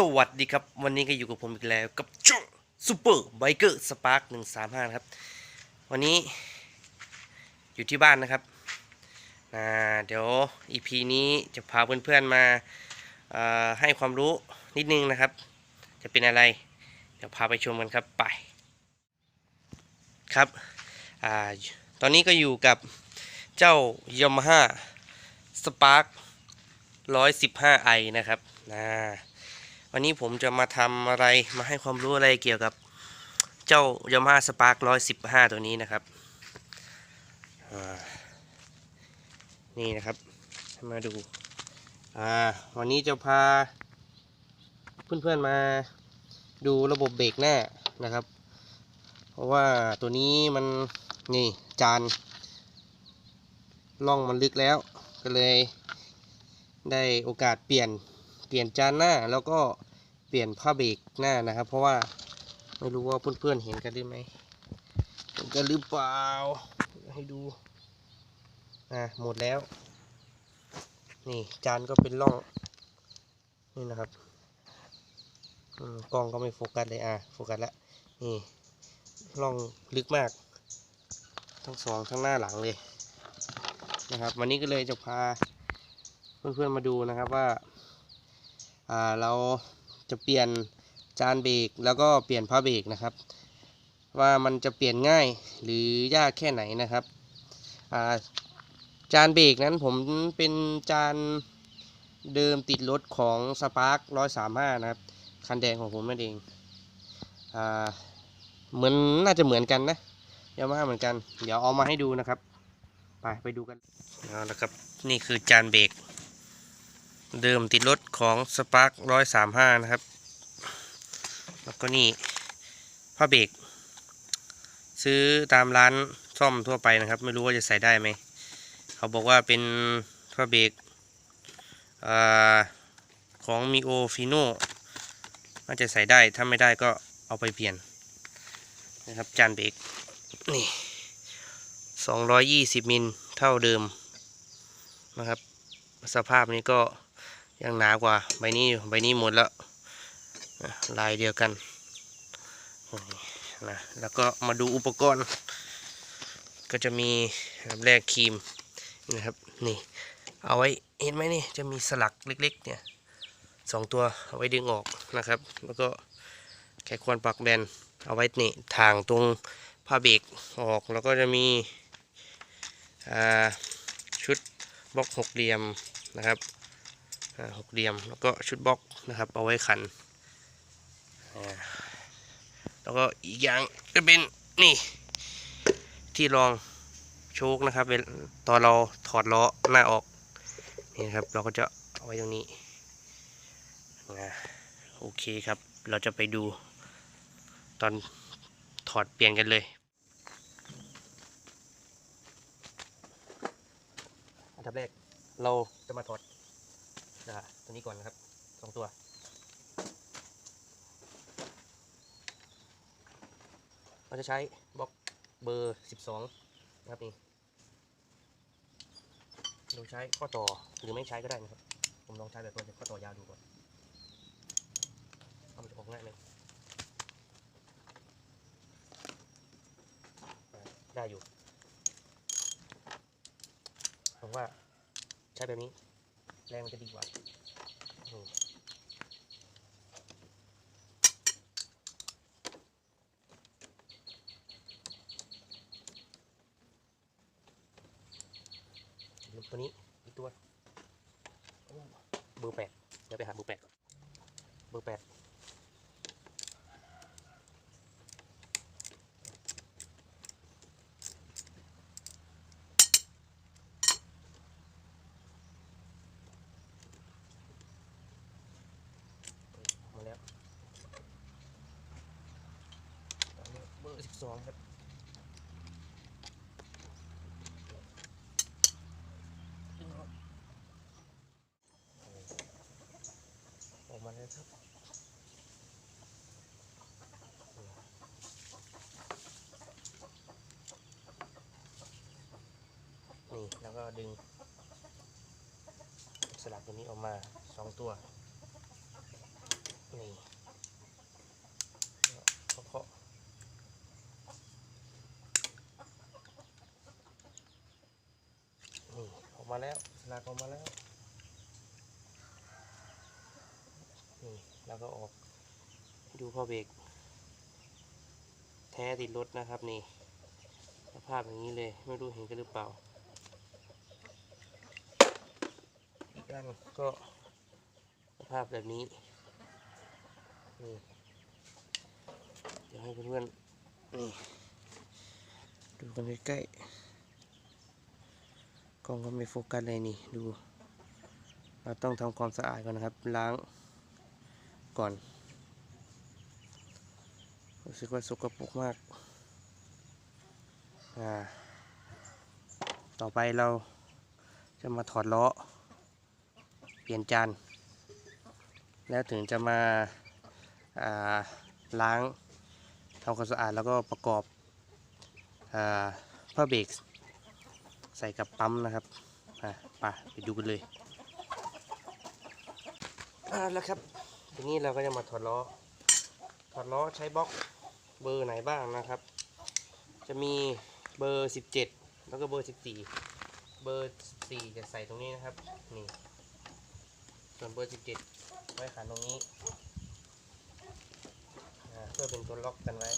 สวัสดีครับ วันนี้ก็อยู่กับผมอีกแล้วกับช่องซูเปอร์ไบเกอร์สปาร์คหนึ่งสามห้าครับ วันนี้อยู่ที่บ้านนะครับอ่าเดี๋ยว EP นี้จะพาเพื่อนๆมาาให้ความรู้นิดนึงนะครับ จะเป็นอะไร เดี๋ยวพาไปชมกันครับไปครับอตอนนี้ก็อยู่กับเจ้า Yamaha Spark 115 i นะครับนะ วันนี้ผมจะมาทำอะไรมาให้ความรู้อะไรเกี่ยวกับเจ้า Yamaha Spark 115ตัวนี้นะครับนี่นะครับมาดูวันนี้จะพา เพื่อนๆมาดูระบบเบรกหน้านะครับ เพราะว่าตัวนี้มันนี่จานล่องมันลึกแล้วก็เลยได้โอกาสเปลี่ยนเปลี่ยนจานหน้าแล้วก็ เปลี่ยนผ้าเบรกหน้านะครับ เพราะว่าไม่รู้ว่าเพื่อนๆเห็นกันได้ไหมเห็นกันหรือเปล่า ให้ดูอะหมดแล้ว นี่จานก็เป็นร่อง นี่นะครับกล้องก็ไม่โฟกัสเลยอะโฟกัสแล้วนี่ร่องลึกมาก ทั้งสองทั้งหน้าหลังเลยนะครับวันนี้ก็เลยจะพาเพื่อนๆมาดูนะครับว่า อ่าเรา จะเปลี่ยนจานเบรกแล้วก็เปลี่ยนผ้าเบรกนะครับ ว่ามันจะเปลี่ยนง่ายหรือยากแค่ไหนนะครับจานเบรกนั้นผมเป็นจานเดิมติดรถของสปาร์คร้อยสาม้านะครับ คันแดงของผมนั่นเองอเหมือนน่าจะเหมือนกันนะยามาฮ่าเหมือนกัน เดี๋ยวเอามาให้ดูนะครับ ไปไปดูกันเอาละครับ นี่คือจานเบรก เดิมติดรถของ Spark 135 นะครับ แล้วก็นี่ผ้าเบรกซื้อตามร้านซ่อมทั่วไปนะครับ ไม่รู้ว่าจะใส่ได้ไหม เขาบอกว่าเป็นผ้าเบรกอของมิโอฟิโน่น่าจะใส่ได้ ถ้าไม่ได้ก็เอาไปเปลี่ยน นะครับ จานเบรกนี่สองร้อยยี่สิบมิลเท่าเดิมนะครับ สภาพนี้ก็ ยังหนากว่าใบนี้อยู่ใบนี้หมดแล้วลายเดียวกันนะแล้วก็มาดูอุปกรณ์ ก็จะมีแรกครีมนะครับนี่เอาไว้เห็นไหมนี่จะมีสลักเล็ก ๆ เนี่ยสองตัวเอาไว้ดึงออกนะครับ แล้วก็แค่ควรปักแบนเอาไว้นี่ทางตรงผ้าเบรกออกแล้วก็จะมีชุดบล็อกหกเหลี่ยมนะครับ หกเหลี่ยม แล้วก็ชุดบล็อกนะครับ เอาไว้ขัน แล้วก็อีกอย่างก็เป็นนี่ ที่รองโชคนะครับเวลาตอนเราถอดล้อหน้าออก นี่นครับ เราก็จะเอาไว้ตรงนี้นะโอเคครับ เราจะไปดูตอนถอดเปลี่ยนกันเลยอันดับแรกเราจะมาถอดะตัวนี้ก่อนนะครับสองตัวเราจะใช้บล็อกเบอร์สิบสองนะครับนี่เราใช้ข้อต่อหรือไม่ใช้ก็ได้นะครับ ผมลองใช้แบบตัวข้อต่อยาวดูก่อนเอามันจะออกง่ายเลยได้อยู่ผมว่าใช้แบบนี้ แรงมันจะดีกว่าตัวนี้อีกตัวเบอร์แปดเดี๋ยวไปหาเบอร์แปดก่อนเบอร์แปด มาแล้วตอนนี้เบอร์ สองครับออกออกมาแล้วครับนี่แล้วก็ดึง สลักตัวนี้ออกมาสองตัวนี่เคาะนี่ออก มาแล้วลากออกมาแล้วนี่แล้วก็ออก ดูพ่อเบรกแท้ติดรถนะครับนี่สภาพอย่างนี้เลยไม่รู้เห็นกันหรือเปล่าด้านก็สภาพแบบนี้นี่เดี๋ยวให้เพื่อนๆนี่ดูกันใกล้ๆ กล้องก็ไม่โฟกัสเลยนี่ดู เราต้องทำความสะอาดก่อนนะครับ ล้างก่อนรู้สึกว่าสกปรกมาก อ่า ต่อไปเราจะมาถอดล้อ เปลี่ยนจาน แล้วถึงจะมาอ่าล้างทำความสะอาดแล้วก็ประกอบอ่าผ้าเบรก ใส่กับปั๊มนะครับไปไปดูกันเลยอ่าแล้วครับ ทีนี้เราก็จะมาถอดล้อ ถอดล้อใช้บล็อกเบอร์ไหนบ้างนะครับ จะมีเบอร์ 17 แล้วก็เบอร์ 14 เบอร์ 4 จะใส่ตรงนี้นะครับ นี่ ส่วนเบอร์ 17 ไว้ขันตรงนี้ เพื่อเป็นตัวล็อกกันไว้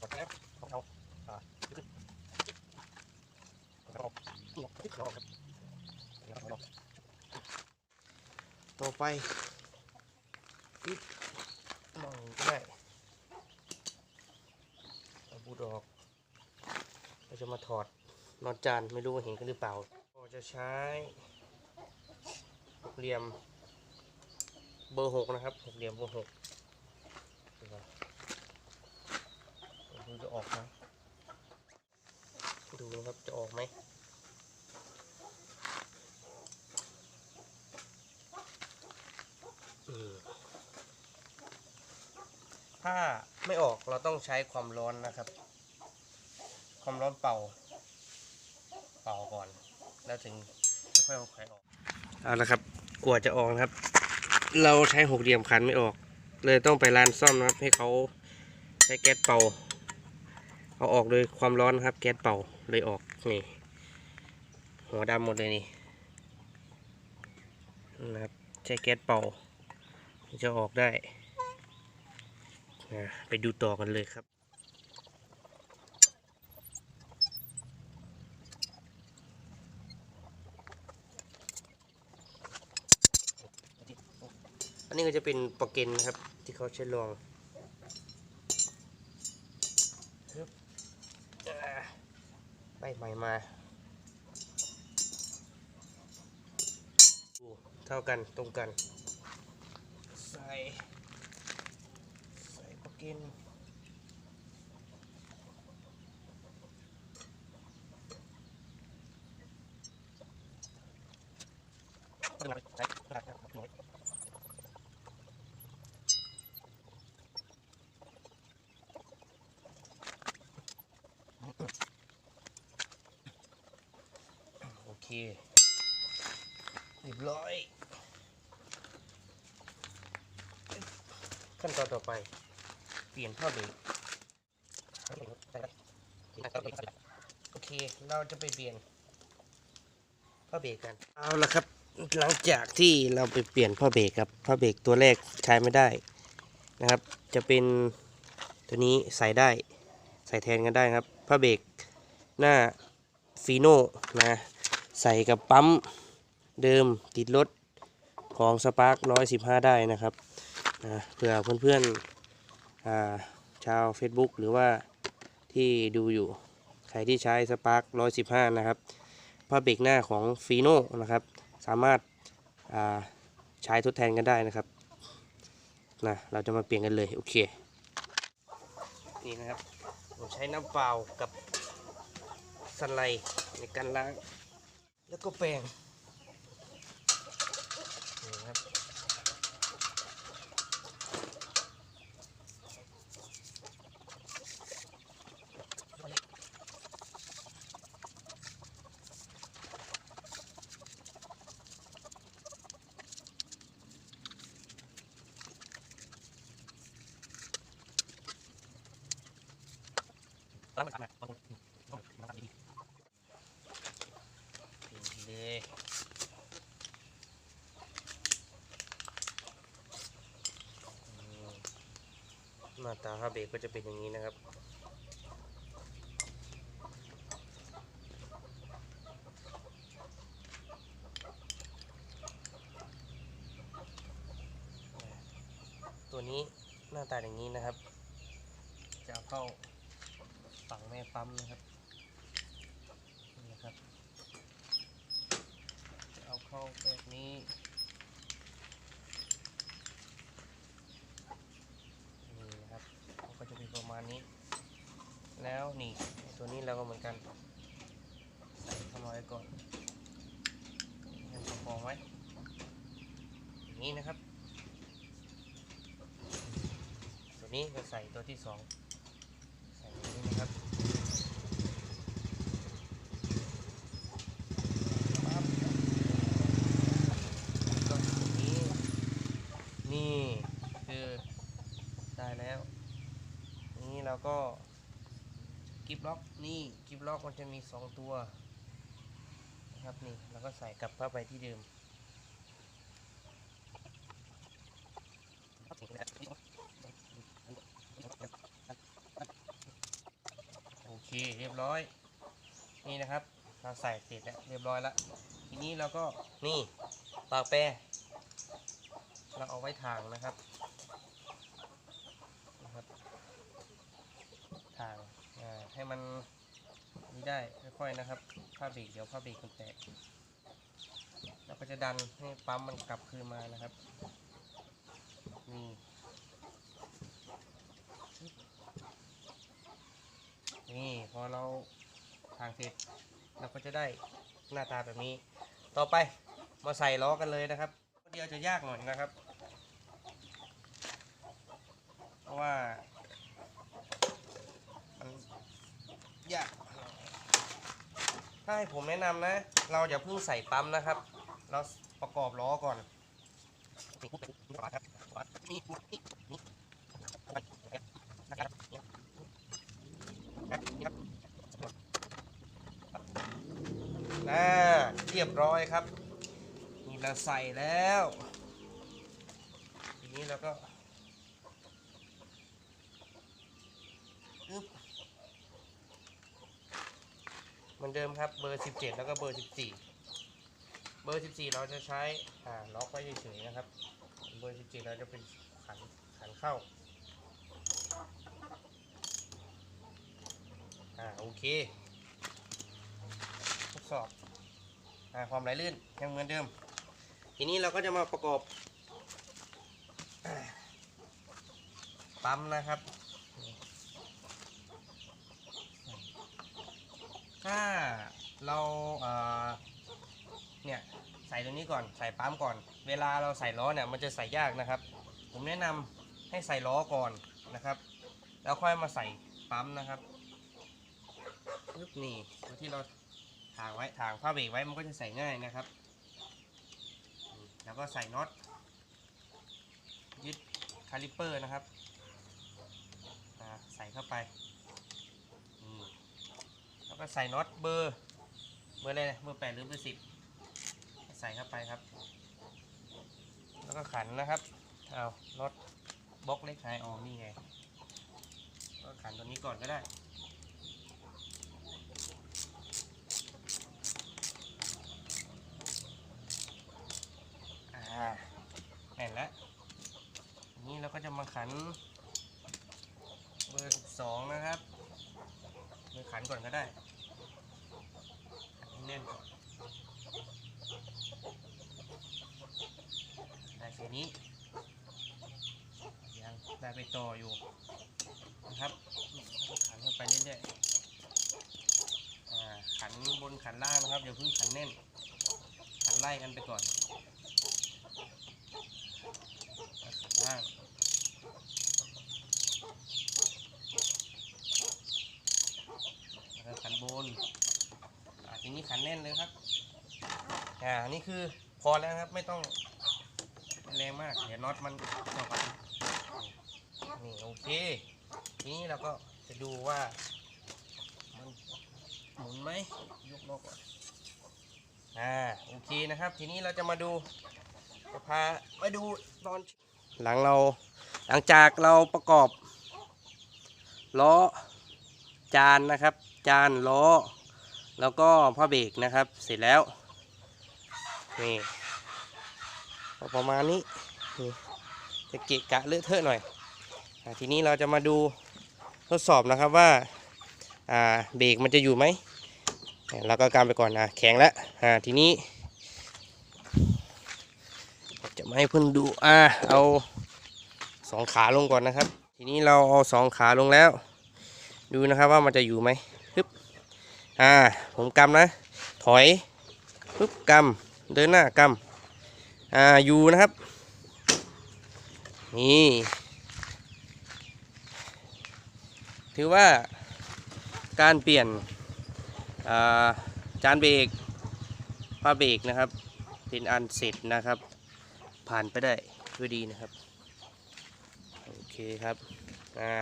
กดแล้วเอาอ่าขึ้นเอาเอาครับ ต่อไปปิดมองได้เอาบูดออกเราจะมาถอดนอนจานไม่รู้ว่าเห็นกันหรือเปล่าก็จะใช้หกเหลี่ยมเบอร์หกนะครับหกเหลี่ยมเบอร์หกดูว่าดูจะออกไหมดูนะครับจะออกไหม อืมถ้าไม่ออกเราต้องใช้ความร้อนนะครับ ความร้อนเป่า เป่าก่อน แล้วถึงค่อยเอาไขออกเอาละครับกลัวจะออกนะครับ เราใช้หกเหลี่ยมขันไม่ออก เลยต้องไปร้านซ่อมนะครับ ให้เขาใช้แก๊สเป่าเอาออกโดยความร้อนครับ แก๊สเป่าเลยออกนี่หัวดำหมดเลยนี่นะครับใช้แก๊สเป่า จะออกได้นะไปดูต่อกันเลยครับ อันนี้ก็จะเป็นโปรเกนนะครับ ที่เขาใช้ลองฮึบใหม่มาเท่ากันตรงกัน ใส่ใส่ปลากินโอเคเรียบร้อย ขั้นตอนต่อไป เปลี่ยนผ้าเบรกโอเค เราจะไปเปลี่ยนผ้าเบรกกัน เอาละครับ หลังจากที่เราไปเปลี่ยนผ้าเบรกครับผ้าเบรกตัวแรกใช้ไม่ได้นะครับ จะเป็นตัวนี้ใส่ได้ ใส่แทนกันได้ครับผ้าเบรกหน้าฟีโน่นะใส่กับปั๊มเดิมติดรถของสปาร์ค115 ได้นะครับ นะเผื่อเพื่อนๆชาว Facebook หรือว่าที่ดูอยู่ ใครที่ใช้สปาร์ค115 นะครับผ้าเบรกหน้าของฟีโน่นะครับ สามารถาใช้ทดแทนกันได้นะครับนะเราจะมาเปลี่ยนกันเลย โอเค นี่นะครับ ผมใช้น้ำเปล่ากับสไลด์ในการล้าง แล้วก็แปรง ตั้งมันนะเลยหน้าตาผ้าเบก็จะเป็นอย่างนี้นะครับตัวนี้หน้าตาอย่างนี้นะครับ จะเข้า ฝั่งแม่ปั๊มนะครับนี่นะครับ จะเอาเข้าแบบนี้นี่นะครับมันก็จะเป็นประมาณนี้ แล้วนี่ตัวนี้เราก็เหมือนกันใส่เข้ามาไว้ก่อนให้ประคองไว้อย่างนี้นะครับ ตัวนี้จะใส่ตัวที่สองใส่ตัวนี้นะครับปั๊บก็ตัวนี้ นี่คือได้แล้ว นี่เราก็ กิฟล็อกนี่กิฟล็อกมันจะมีสองตัวนะครับนี่เราก็ใส่กลับเข้าไปที่เดิมโอเคเรียบร้อย นี่นะครับ เราใส่เสร็จแล้วเรียบร้อยแล้วทีนี้เราก็นี่ปากแปรเราเอาไว้ทางนะครับนะครับทาง ให้มันนี่ได้ค่อยๆนะครับผ้าเบรกเดี๋ยวผ้าเบรกมันแตกเราก็จะดันให้ปั๊มมันกลับคืนมานะครับนี่นี่พอเราทางเสร็จเราก็จะได้หน้าตาแบบนี้ ต่อไปมาใส่ล้อกันเลยนะครับเดียวจะยากหน่อยนะครับ เพราะว่ามัน ยากถ้าให้ผมแนะนำนะ เราอย่าเพิ่งใส่ปั๊มนะครับ เราประกอบล้อก่อนนี่ปุ๊บนี่ก่อนครับนี่นี่นี่นะครับน่าเรียบร้อยครับ นี่เราใส่แล้ว ทีนี้เราก็อึ๊บเหมื อนเดิมครับเบอร์ 17 แล้วก็เบอร์ 14 เบอร์ 14 เราจะใช้อ่าล็อกไว้เฉยๆนะครับ เบอร์ 17 เราจะเป็นขันขันเข้าอ่าโอเคทดสอบอาความไหลลื่นยังเหมือนเดิม ทีนี้เราก็จะมาประกอบอปั๊มนะครับ ถ้าเราเอ่อเนี่ยใส่ตัวนี้ก่อนใส่ปั๊มก่อน เวลาเราใส่ล้อเนี่ยมันจะใส่ยากนะครับ ผมแนะนำให้ใส่ล้อก่อนนะครับ แล้วค่อยมาใส่ปั๊มนะครับปึ๊บนี่ที่เราถางไว้ถางผ้าเบรกไว้มันก็จะใส่ง่ายนะครับ แล้วก็ใส่น็อตยึดคาลิปเปอร์นะครับอ่าใส่เข้าไป ก็ใส่น็อตเบอร์เบอร์อะไรนะเบอร์แปดหรือเบอร์สิบใส่เข้าไปครับ แล้วก็ขันนะครับเอาน็อตบล็อกเล็กหายออกนี่ไงก็ขันตัวนี้ก่อนก็ได้อ่าแน่นแล้วทีนี้เราก็จะมาขันเบอร์สองนะครับเบอร์ขันก่อนก็ได้ขันให้แน่นก่อนได้แค่นี้ยังได้ไป ต่ออยู่นะครับขันเข้าไปเรื่อยๆขันบนขันล่างนะครับอย่าเพิ่งขันแน่น ขันไล่กันไปก่อนขันล่างขันบนทีนี้ขันแน่นเลยครับอ่านี่คือพอแล้วครับไม่ต้องแรงมาก เดี๋ยวน็อตมันตกกัน นี่โอเคทีนี้เราก็จะดูว่า มันหมุนไหมยกล้อก่อนอ่าโอเคนะครับ ทีนี้เราจะมาดูจะพามาดูตอนหลังเราหลังจากเราประกอบล้อจานนะครับ จานล้อ แล้วก็ผ้าเบรกนะครับ เสร็จแล้วนี่ประมาณนี้นี่จะเกะกะเลอะเทอะหน่อย ทีนี้เราจะมาดูทดสอบนะครับว่าเบรกมันจะอยู่ไหมเราก็กำไปก่อนนะแข็งแล้วทีนี้ จะมาให้เพื่อนดูอ่าเอาสองขาลงก่อนนะครับ ทีนี้เราเอาสองขาลงแล้ว ดูนะครับว่ามันจะอยู่ไหมปึ๊บอ่าผมกำนะ ถอยปึ๊บกำเดินหน้ากำอ่าอยู่นะครับนี่ ถือว่าการเปลี่ยนาจานเบรกผ้าเบรกนะครับ เป็นอันเสร็จนะครับ ผ่านไปได้ด้วยดีนะครับ โอเคครับอ่า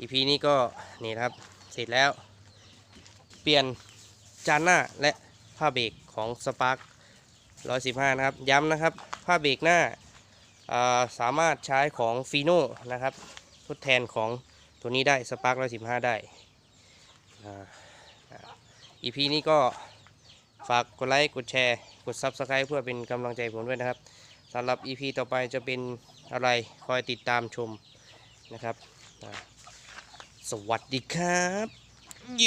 EP นี้ก็นี่ครับเสร็จแล้ว เปลี่ยนจานหน้าและผ้าเบรกของ Spark 115 นะครับ ย้ำนะครับ ผ้าเบรกหน้าาสามารถใช้ของฟีโน่นะครับ ทดแทนของ ตัวนี้ได้ Spark 115ได้อ่าอ่า EP นี้ก็ฝากกดไลค์กดแชร์กด Subscribe เพื่อเป็นกำลังใจผมด้วยนะครับสำหรับ EP ต่อไปจะเป็นอะไรคอยติดตามชมนะครับสวัสดีครับ โย